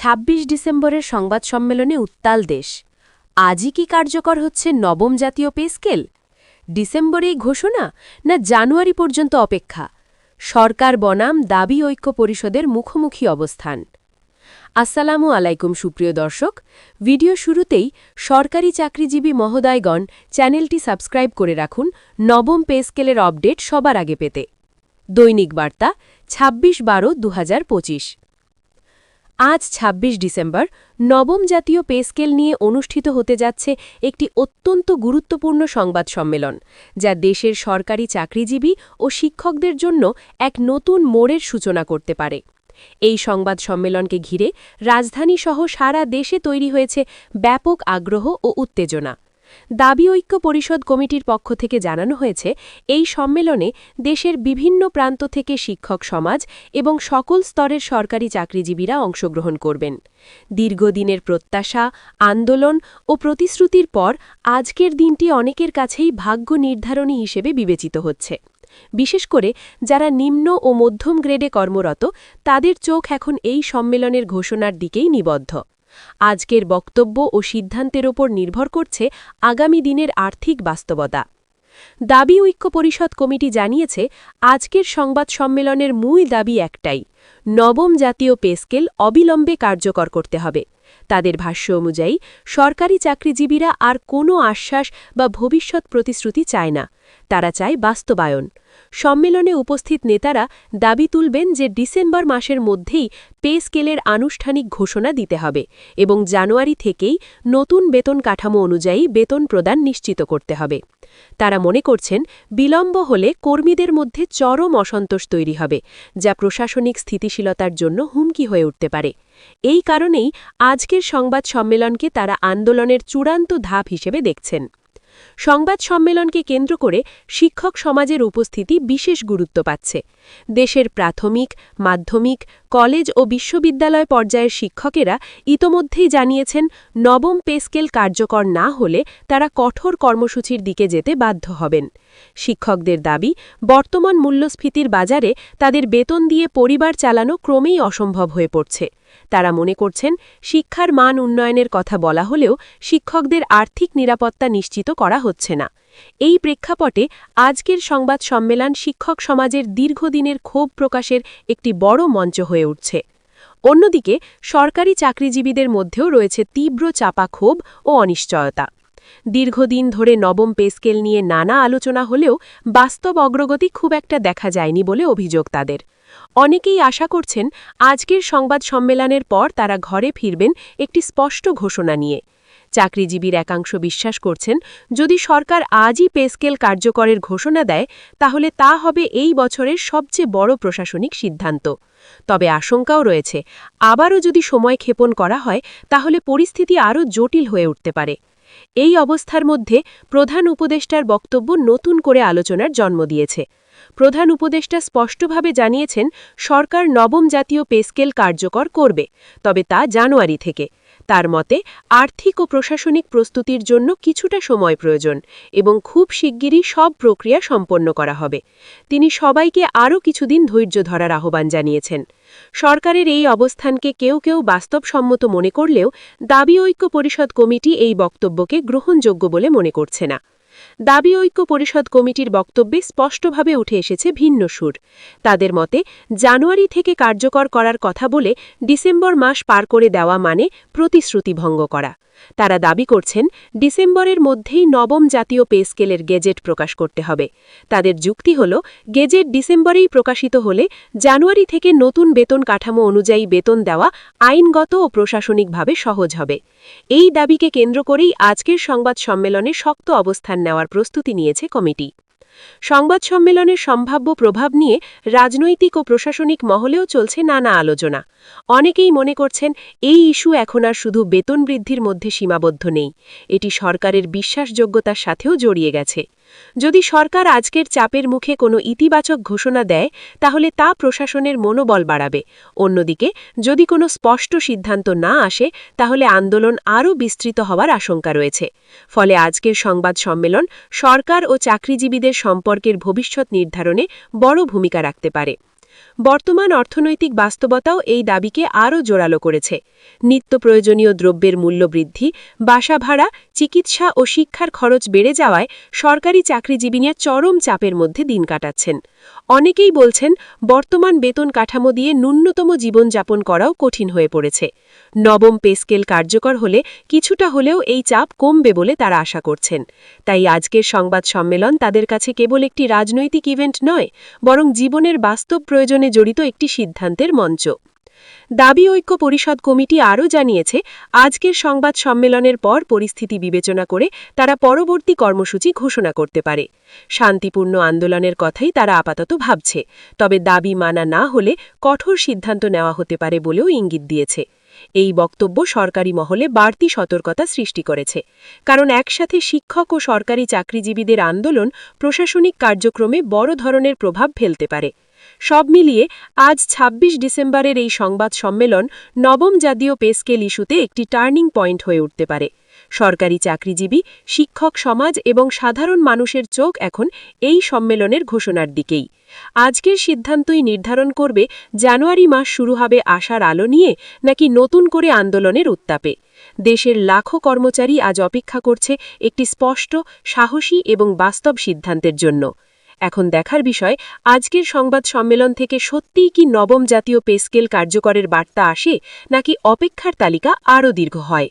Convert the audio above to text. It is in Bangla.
২৬ ডিসেম্বরের সংবাদ সম্মেলনে উত্তাল দেশ। আজই কি কার্যকর হচ্ছে নবম জাতীয় পে স্কেল? ডিসেম্বরেই ঘোষণা না জানুয়ারি পর্যন্ত অপেক্ষা? সরকার বনাম দাবি ঐক্য পরিষদের মুখোমুখি অবস্থান। আসসালামু আলাইকুম সুপ্রিয় দর্শক। ভিডিও শুরুতেই সরকারি চাকরিজীবী মহোদয়গণ চ্যানেলটি সাবস্ক্রাইব করে রাখুন নবম পে স্কেলের আপডেট সবার আগে পেতে। দৈনিক বার্তা ২৬ বারো দু আজ ২৬ ডিসেম্বর, নবম জাতীয় পে স্কেল নিয়ে অনুষ্ঠিত হতে যাচ্ছে একটি অত্যন্ত গুরুত্বপূর্ণ সংবাদ সম্মেলন, যা দেশের সরকারি চাকরিজীবী ও শিক্ষকদের জন্য এক নতুন মোড়ের সূচনা করতে পারে। এই সংবাদ সম্মেলনকে ঘিরে রাজধানীসহ সারা দেশে তৈরি হয়েছে ব্যাপক আগ্রহ ও উত্তেজনা। দাবি ঐক্য পরিষদ কমিটির পক্ষ থেকে জানানো হয়েছে, এই সম্মেলনে দেশের বিভিন্ন প্রান্ত থেকে শিক্ষক সমাজ এবং সকল স্তরের সরকারি চাকরিজীবীরা অংশগ্রহণ করবেন। দীর্ঘদিনের প্রত্যাশা, আন্দোলন ও প্রতিশ্রুতির পর আজকের দিনটি অনেকের কাছেই ভাগ্য নির্ধারণী হিসেবে বিবেচিত হচ্ছে। বিশেষ করে যারা নিম্ন ও মধ্যম গ্রেডে কর্মরত, তাদের চোখ এখন এই সম্মেলনের ঘোষণার দিকেই নিবদ্ধ। আজকের বক্তব্য ও সিদ্ধান্তের ওপর নির্ভর করছে আগামী দিনের আর্থিক বাস্তবতা। দাবি ঐক্য পরিষদ কমিটি জানিয়েছে, আজকের সংবাদ সম্মেলনের মূল দাবি একটাই, নবম জাতীয় পেস্কেল অবিলম্বে কার্যকর করতে হবে। তাদের ভাষ্য অনুযায়ী, সরকারি চাকরিজীবীরা আর কোনো আশ্বাস বা ভবিষ্যৎ প্রতিশ্রুতি চায় না। তারা চায় বাস্তবায়ন। সম্মেলনে উপস্থিত নেতারা দাবি তুলবেন যে ডিসেম্বর মাসের মধ্যেই পে স্কেলের আনুষ্ঠানিক ঘোষণা দিতে হবে এবং জানুয়ারি থেকেই নতুন বেতন কাঠামো অনুযায়ী বেতন প্রদান নিশ্চিত করতে হবে। তারা মনে করছেন, বিলম্ব হলে কর্মীদের মধ্যে চরম অসন্তোষ তৈরি হবে, যা প্রশাসনিক স্থিতিশীলতার জন্য হুমকি হয়ে উঠতে পারে। এই কারণেই আজকের সংবাদ সম্মেলনকে তারা আন্দোলনের চূড়ান্ত ধাপ হিসেবে দেখছেন। সংবাদ সম্মেলনকে কেন্দ্র করে শিক্ষক সমাজের উপস্থিতি বিশেষ গুরুত্ব পাচ্ছে। দেশের প্রাথমিক, মাধ্যমিক, কলেজ ও বিশ্ববিদ্যালয় পর্যায়ের শিক্ষকেরা ইতোমধ্যেই জানিয়েছেন, নবম পে স্কেল কার্যকর না হলে তারা কঠোর কর্মসূচির দিকে যেতে বাধ্য হবেন। শিক্ষকদের দাবি, বর্তমান মূল্যস্ফীতির বাজারে তাদের বেতন দিয়ে পরিবার চালানো ক্রমেই অসম্ভব হয়ে পড়ছে। তারা মনে করছেন, শিক্ষার মান উন্নয়নের কথা বলা হলেও শিক্ষকদের আর্থিক নিরাপত্তা নিশ্চিত করা হচ্ছে না। এই প্রেক্ষাপটে আজকের সংবাদ সম্মেলন শিক্ষক সমাজের দীর্ঘদিনের ক্ষোভ প্রকাশের একটি বড় মঞ্চ হয়ে উঠছে। অন্যদিকে, সরকারি চাকরিজীবীদের মধ্যেও রয়েছে তীব্র চাপা ক্ষোভ ও অনিশ্চয়তা। দীর্ঘদিন ধরে নবম পে স্কেল নিয়ে নানা আলোচনা হলেও বাস্তব অগ্রগতি খুব একটা দেখা যায়নি বলে অভিযোগ তাদের। অনেকেই আশা করছেন, আজকের সংবাদ সম্মেলনের পর তারা ঘরে ফিরবেন একটি স্পষ্ট ঘোষণা নিয়ে। চাকরিজীবীর একাংশ বিশ্বাস করছেন, যদি সরকার আজই পেস্কেল কার্যকরের ঘোষণা দেয়, তাহলে তা হবে এই বছরের সবচেয়ে বড় প্রশাসনিক সিদ্ধান্ত। তবে আশঙ্কাও রয়েছে, আবারও যদি সময় ক্ষেপণ করা হয়, তাহলে পরিস্থিতি আরও জটিল হয়ে উঠতে পারে। এই অবস্থার মধ্যে প্রধান উপদেষ্টার বক্তব্য নতুন করে আলোচনার জন্ম দিয়েছে। প্রধান উপদেষ্টা স্পষ্টভাবে জানিয়েছেন, সরকার নবম জাতীয় পেস্কেল কার্যকর করবে, তবে তা জানুয়ারি থেকে। তার মতে, আর্থিক ও প্রশাসনিক প্রস্তুতির জন্য কিছুটা সময় প্রয়োজন এবং খুব শিগগিরই সব প্রক্রিয়া সম্পন্ন করা হবে। তিনি সবাইকে আরও কিছুদিন ধৈর্য ধরার আহ্বান জানিয়েছেন। সরকারের এই অবস্থানকে কেউ কেউ বাস্তবসম্মত মনে করলেও দাবি ঐক্য পরিষদ কমিটি এই বক্তব্যকে গ্রহণযোগ্য বলে মনে করছে না। দাবি ঐক্য পরিষদ কমিটির বক্তব্যে স্পষ্টভাবে উঠে এসেছে ভিন্ন সুর। তাদের মতে, জানুয়ারি থেকে কার্যকর করার কথা বলে ডিসেম্বর মাস পার করে দেওয়া মানে প্রতিশ্রুতি ভঙ্গ করা। তারা দাবি করছেন, ডিসেম্বরের মধ্যেই নবম জাতীয় পে স্কেলের গেজেট প্রকাশ করতে হবে। তাদের যুক্তি হল, গেজেট ডিসেম্বরেই প্রকাশিত হলে জানুয়ারি থেকে নতুন বেতন কাঠামো অনুযায়ী বেতন দেওয়া আইনগত ও প্রশাসনিকভাবে সহজ হবে। এই দাবিকে কেন্দ্র করেই আজকের সংবাদ সম্মেলনে শক্ত অবস্থান নেওয়ার প্রস্তুতি নিয়েছে কমিটি। সংবাদ সম্মেলনের সম্ভাব্য প্রভাব নিয়ে রাজনৈতিক ও প্রশাসনিক মহলেও চলছে নানা আলোচনা। অনেকেই মনে করছেন, এই ইস্যু এখন আর শুধু বেতন বৃদ্ধির মধ্যে সীমাবদ্ধ নেই। এটি সরকারের বিশ্বাসযোগ্যতার সাথেও জড়িয়ে গেছে। যদি সরকার আজকের চাপের মুখে কোনো ইতিবাচক ঘোষণা দেয়, তাহলে তা প্রশাসনের মনোবল বাড়াবে। অন্যদিকে, যদি কোনো স্পষ্ট সিদ্ধান্ত না আসে, তাহলে আন্দোলন আরও বিস্তৃত হওয়ার আশঙ্কা রয়েছে। ফলে আজকের সংবাদ সম্মেলন সরকার ও চাকরিজীবীদের সম্পর্কের ভবিষ্যৎ নির্ধারণে বড় ভূমিকা রাখতে পারে। বর্তমান অর্থনৈতিক বাস্তবতাও এই দাবিকে আরও জোরালো করেছে। নিত্য প্রয়োজনীয় দ্রব্যের মূল্যবৃদ্ধি বাসা ভাড়া, চিকিৎসা ও শিক্ষার খরচ বেড়ে যাওয়ায় সরকারি চাকরিজীবীরা চরম চাপের মধ্যে দিন কাটাচ্ছেন। অনেকেই বলছেন, বর্তমান বেতন কাঠামো দিয়ে ন্যূনতম জীবনযাপন করাও কঠিন হয়ে পড়েছে। নবম পে স্কেল কার্যকর হলে কিছুটা হলেও এই চাপ কমবে বলে তারা আশা করছেন। তাই আজকের সংবাদ সম্মেলন তাদের কাছে কেবল একটি রাজনৈতিক ইভেন্ট নয়, বরং জীবনের বাস্তব প্রয়োজনে জড়িত একটি সিদ্ধান্তের মঞ্চ। দাবি ঐক্য পরিষদ কমিটি আরও জানিয়েছে, আজকের সংবাদ সম্মেলনের পর পরিস্থিতি বিবেচনা করে তারা পরবর্তী কর্মসূচি ঘোষণা করতে পারে। শান্তিপূর্ণ আন্দোলনের কথাই তারা আপাতত ভাবছে, তবে দাবি মানা না হলে কঠোর সিদ্ধান্ত নেওয়া হতে পারে বলেও ইঙ্গিত দিয়েছে। এই বক্তব্য সরকারি মহলে বাড়তি সতর্কতা সৃষ্টি করেছে। কারণ একসাথে শিক্ষক ও সরকারি চাকরিজীবীদের আন্দোলন প্রশাসনিক কার্যক্রমে বড় ধরনের প্রভাব ফেলতে পারে। সব মিলিয়ে আজ ২৬ ডিসেম্বরের এই সংবাদ সম্মেলন নবম জাতীয় পেস্কেল ইস্যুতে একটি টার্নিং পয়েন্ট হয়ে উঠতে পারে। সরকারি চাকরিজীবী, শিক্ষক সমাজ এবং সাধারণ মানুষের চোখ এখন এই সম্মেলনের ঘোষণার দিকেই। আজকের সিদ্ধান্তই নির্ধারণ করবে জানুয়ারি মাস শুরু হবে আশার আলো নিয়ে নাকি নতুন করে আন্দোলনের উত্তাপে। দেশের লাখো কর্মচারী আজ অপেক্ষা করছে একটি স্পষ্ট, সাহসী এবং বাস্তব সিদ্ধান্তের জন্য। এখন দেখার বিষয়, আজকের সংবাদ সম্মেলন থেকে সত্যিই কি নবম জাতীয় পেস্কেল কার্যকরের বার্তা আসে নাকি অপেক্ষার তালিকা আরও দীর্ঘ হয়।